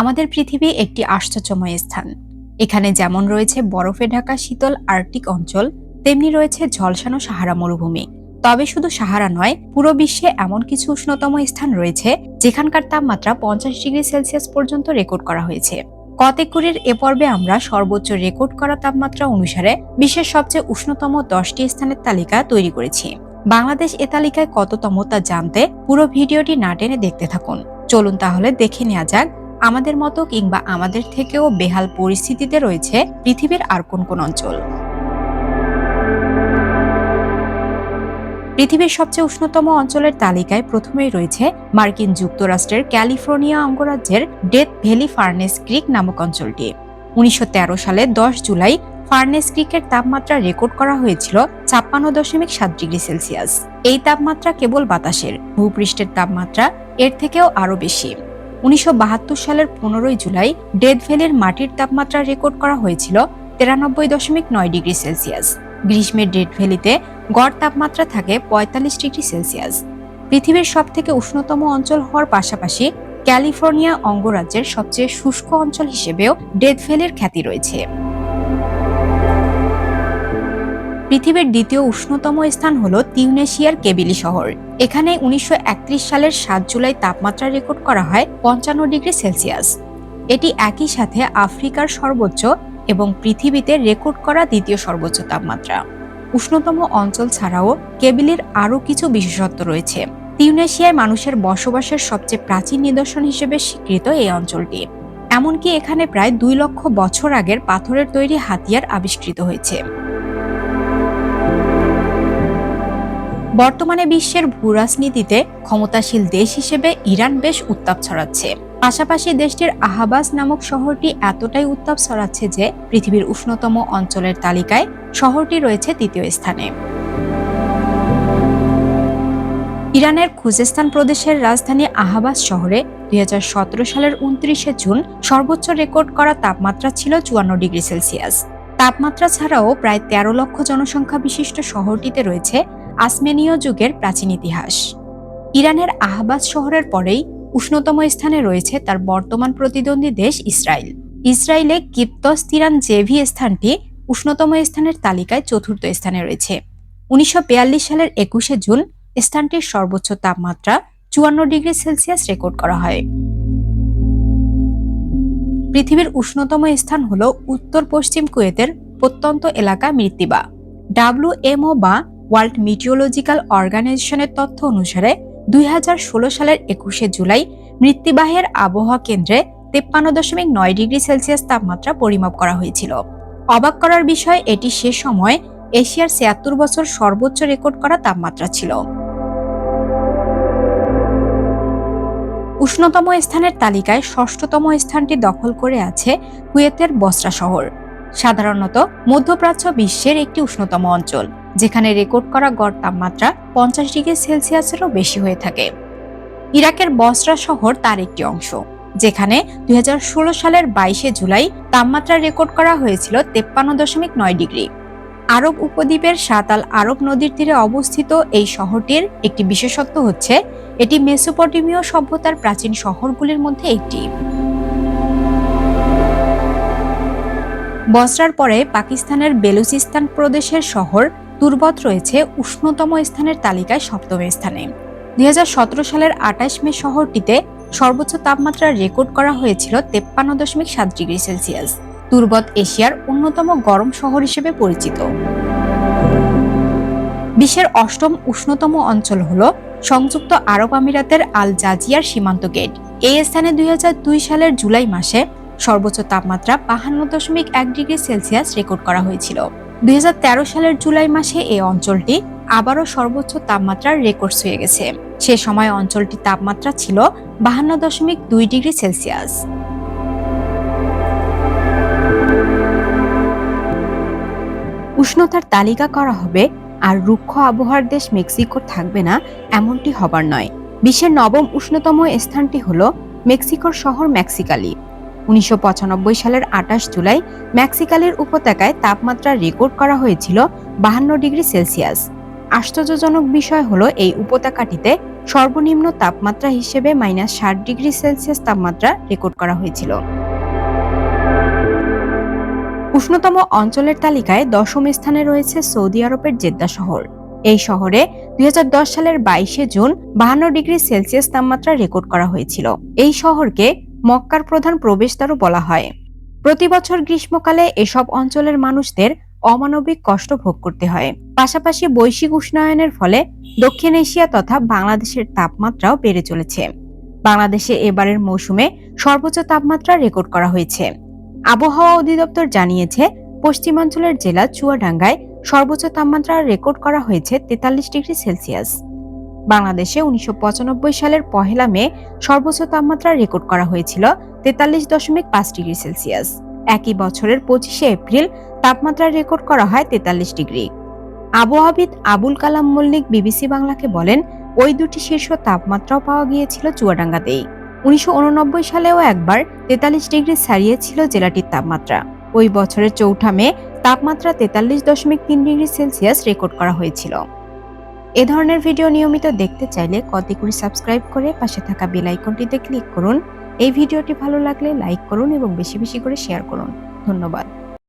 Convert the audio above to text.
আমাদের পৃথিবী একটি আশ্চর্যময় স্থান। এখানে যেমন রয়েছে বরফে ঢাকা শীতল আর্কটিক অঞ্চল, তেমনি রয়েছে ঝলসানো সাহারা মরুভূমি। তবে শুধু সাহারা নয়, পুরো বিশ্বে এমন কিছু উষ্ণতম স্থান রয়েছে, যেখানকার তাপমাত্রা পঞ্চাশ ডিগ্রি সেলসিয়াস পর্যন্ত রেকর্ড করা হয়েছে। কতেকুরির এ পর্বে আমরা সর্বোচ্চ রেকর্ড করা তাপমাত্রা অনুসারে বিশ্বের সবচেয়ে উষ্ণতম দশটি স্থানের তালিকা তৈরি করেছি। বাংলাদেশ এ তালিকায় কততম তা জানতে পুরো ভিডিওটি না টেনে দেখতে থাকুন। চলুন তাহলে দেখে নেওয়া যাক আমাদের মতো কিংবা আমাদের থেকেও বেহাল পরিস্থিতিতে রয়েছে পৃথিবীর আর কোন কোন অঞ্চল। পৃথিবীর সবচেয়ে উষ্ণতম অঞ্চলের তালিকায় প্রথমেই রয়েছে মার্কিন যুক্তরাষ্ট্রের ক্যালিফোর্নিয়া অঙ্গরাজ্যের ডেথ ভ্যালি ফার্নেস ক্রিক নামক অঞ্চলটি। উনিশশো তেরো সালে দশ জুলাই ফার্নেস ক্রিকের তাপমাত্রা রেকর্ড করা হয়েছিল ছাপ্পান্ন দশমিক সাত ডিগ্রি সেলসিয়াস। এই তাপমাত্রা কেবল বাতাসের, ভূপৃষ্ঠের তাপমাত্রা এর থেকেও আরও বেশি। উনিশশো বাহাত্তর সালের পনেরোই জুলাই ডেথ ভ্যালির মাটির তাপমাত্রা রেকর্ড করা হয়েছিল তেরানব্বই দশমিক নয় ডিগ্রি সেলসিয়াস। গ্রীষ্মের ডেথ ভ্যালিতে গড় তাপমাত্রা থাকে পঁয়তাল্লিশ ডিগ্রি সেলসিয়াস। পৃথিবীর সব থেকে উষ্ণতম অঞ্চল হওয়ার পাশাপাশি ক্যালিফোর্নিয়া অঙ্গরাজ্যের সবচেয়ে শুষ্ক অঞ্চল হিসেবেও ডেথ ভ্যালির খ্যাতি রয়েছে। পৃথিবীর দ্বিতীয় উষ্ণতম স্থান হল তিউনেশিয়ার কেবিলি শহর। এখানে উনিশশো একত্রিশ সালের সাত জুলাই তাপমাত্রা রেকর্ড করা হয় পঞ্চান্ন ডিগ্রি সেলসিয়াস। এটি একই সাথে আফ্রিকার সর্বোচ্চ এবং পৃথিবীতে রেকর্ড করা দ্বিতীয় সর্বোচ্চ তাপমাত্রা। উষ্ণতম অঞ্চল ছাড়াও কেবিলির আরও কিছু বিশেষত্ব রয়েছে। তিউনেশিয়ায় মানুষের বসবাসের সবচেয়ে প্রাচীন নিদর্শন হিসেবে স্বীকৃত এই অঞ্চলটি। এমনকি এখানে প্রায় দুই লক্ষ বছর আগের পাথরের তৈরি হাতিয়ার আবিষ্কৃত হয়েছে। বর্তমানে বিশ্বের ভূরাজনীতিতে ক্ষমতাশীল দেশ হিসেবে ইরান বেশ উত্তাপ ছড়াচ্ছে। পাশাপাশি দেশটির আহাবাস নামক শহরটি এতটাই উত্তাপ ছড়াচ্ছে যে পৃথিবীর উষ্ণতম অঞ্চলের তালিকায় শহরটি রয়েছে তৃতীয় স্থানে। ইরানের খুজেস্তান প্রদেশের রাজধানী আহাবাস শহরে দুই হাজার সতেরো সালের উনত্রিশে জুন সর্বোচ্চ রেকর্ড করা তাপমাত্রা ছিল চুয়ান্ন ডিগ্রি সেলসিয়াস। তাপমাত্রা ছাড়াও প্রায় তেরো লক্ষ জনসংখ্যা বিশিষ্ট শহরটিতে রয়েছে আসমেনীয় যুগের প্রাচীন ইতিহাস। ইরানের আহবাজ শহরের পরেই উষ্ণতম স্থানে রয়েছে তার বর্তমান প্রতিদ্বন্দ্বী দেশ ইসরায়েল। ইসরায়েলে কিপ্তস তিরান জেভি স্থানটি উষ্ণতম স্থানের তালিকায় চতুর্থ স্থানে রয়েছে। উনিশশো সালের একুশে জুন স্থানটির সর্বোচ্চ তাপমাত্রা চুয়ান্ন ডিগ্রি সেলসিয়াস রেকর্ড করা হয়। পৃথিবীর উষ্ণতম স্থান হল উত্তর পশ্চিম কুয়েতের প্রত্যন্ত এলাকা মৃত্তিবা ডাব্লিউএমও বা ওয়ার্ল্ড মিটিওলজিক্যাল অর্গানাইজেশনের তথ্য অনুসারে দুই হাজার ষোলো সালের একুশে জুলাই মৃত্তিবাহের আবহাওয়া কেন্দ্রে তেপ্পান্ন দশমিক নয় ডিগ্রি সেলসিয়াস তাপমাত্রা পরিমাপ করা হয়েছিল। অবাক করার বিষয়, এটি সে সময় এশিয়ার ছিয়াত্তর বছর সর্বোচ্চ রেকর্ড করা তাপমাত্রা ছিল। উষ্ণতম স্থানের তালিকায় ষষ্ঠতম স্থানটি দখল করে আছে কুয়েতের বসরা শহর। সাধারণত মধ্যপ্রাচ্য বিশ্বের একটি উষ্ণতম অঞ্চল, যেখানে রেকর্ড করা গড় তাপমাত্রা পঞ্চাশ ডিগ্রি সেলসিয়াসেরও বেশি হয়ে থাকে। ইরাকের বসরা শহর তার একটি অংশ, যেখানে দুই হাজার ষোলো সালের বাইশে জুলাই তাপমাত্রা রেকর্ড করা হয়েছিল তেপ্পান্ন দশমিক নয় ডিগ্রি। আরব উপদ্বীপের সাতাল আরব নদীর তীরে অবস্থিত এই শহরটির একটি বিশেষত্ব হচ্ছে, এটি মেসোপটেমীয় সভ্যতার প্রাচীন শহরগুলির মধ্যে একটি। বসরার পরে পাকিস্তানের বেলুচিস্তান প্রদেশের শহর তুরবত রয়েছে উষ্ণতম স্থানের তালিকায় সপ্তম স্থানে। দুই সালের আঠাশ মে শহরটিতে সর্বোচ্চ তাপমাত্রা রেকর্ড করা হয়েছিল তেপ্পান্ন দশমিক সাত ডিগ্রি সেলসিয়াস। তুরবত এশিয়ার অন্যতম গরম শহর হিসেবে পরিচিত। বিশ্বের অষ্টম উষ্ণতম অঞ্চল হল সংযুক্ত আরব আমিরাতের আল জাজিয়ার সীমান্ত গেট। এই স্থানে দুই হাজার দুই সালের জুলাই মাসে সর্বোচ্চ তাপমাত্রা বাহান্ন দশমিক এক ডিগ্রি সেলসিয়াস রেকর্ড করা হয়েছিল। দুই সালের জুলাই মাসে এই অঞ্চলটি আবারও সর্বোচ্চ তাপমাত্রার রেকর্ড ছুঁয়ে গেছে। সে সময় অঞ্চলটির তাপমাত্রা ছিল বাহান্ন দশমিক দুই ডিগ্রি সেলসিয়াস। উষ্ণতার তালিকা করা হবে, আর রুক্ষ আবহাওয়ার দেশ মেক্সিকো থাকবে না, এমনটি হবার নয়। বিশ্বের নবম উষ্ণতম স্থানটি হল মেক্সিকোর শহর মেক্সিকালি। উনিশশো পঁচানব্বই সালের আঠাশ জুলাই মেক্সিকালের উপত্যকায় তাপমাত্রা রেকর্ড করা হয়েছিল বাহান্ন ডিগ্রি সেলসিয়াস। আশ্চর্যজনক বিষয় হলো এই উপত্যকাটিতে সর্বনিম্ন তাপমাত্রা হিসেবে মাইনাস ষাট ডিগ্রি সেলসিয়াস তাপমাত্রা রেকর্ড করা হয়েছিল। উষ্ণতম অঞ্চলের তালিকায় দশম স্থানে রয়েছে সৌদি আরবের জেদ্দা শহর। এই শহরে দুই হাজার দশ সালের বাইশে জুন বাহান্ন ডিগ্রি সেলসিয়াস তাপমাত্রা রেকর্ড করা হয়েছিল। এই শহরকে মক্কার প্রধান প্রবেশদ্বারও বলা হয়। প্রতি বছর গ্রীষ্মকালে এসব অঞ্চলের মানুষদের অমানবিক কষ্ট ভোগ করতে হয়। পাশাপাশি বৈশ্বিক উষ্ণায়নের ফলে দক্ষিণ এশিয়া তথা বাংলাদেশের তাপমাত্রাও বেড়ে চলেছে। বাংলাদেশে এবারের মৌসুমে সর্বোচ্চ তাপমাত্রা রেকর্ড করা হয়েছে। আবহাওয়া অধিদপ্তর জানিয়েছে, পশ্চিমাঞ্চলের জেলা চুয়াডাঙ্গায় সর্বোচ্চ তাপমাত্রা রেকর্ড করা হয়েছে তেতাল্লিশ ডিগ্রি সেলসিয়াস। বাংলাদেশে উনিশশো পঁচানব্বই সালের পহেলা মে সর্বোচ্চ তাপমাত্রা রেকর্ড করা হয়েছিল তেতাল্লিশ দশমিক পাঁচ ডিগ্রি সেলসিয়াস। একই বছরের পঁচিশে এপ্রিল তাপমাত্রা রেকর্ড করা হয় তেতাল্লিশ ডিগ্রি। আবহাওয়াবিদ আবুল কালাম মল্লিক বিবিসি বাংলাকে বলেন, ওই দুটি শীর্ষ তাপমাত্রাও পাওয়া গিয়েছিল চুয়াডাঙ্গাতেই। উনিশশো উননব্বই সালেও একবার তেতাল্লিশ ডিগ্রি ছাড়িয়েছিল জেলাটির তাপমাত্রা। ওই বছরের চৌঠা মে তাপমাত্রা তেতাল্লিশ দশমিক তিন ডিগ্রি সেলসিয়াস রেকর্ড করা হয়েছিল। এ ধরনের ভিডিও নিয়মিত দেখতে চাইলে কতিকুড়ি করে সাবস্ক্রাইব করে পাশে থাকা বেল আইকনটিতে ক্লিক করুন। এই ভিডিওটি ভালো লাগলে লাইক করুন এবং বেশি বেশি করে শেয়ার করুন। ধন্যবাদ।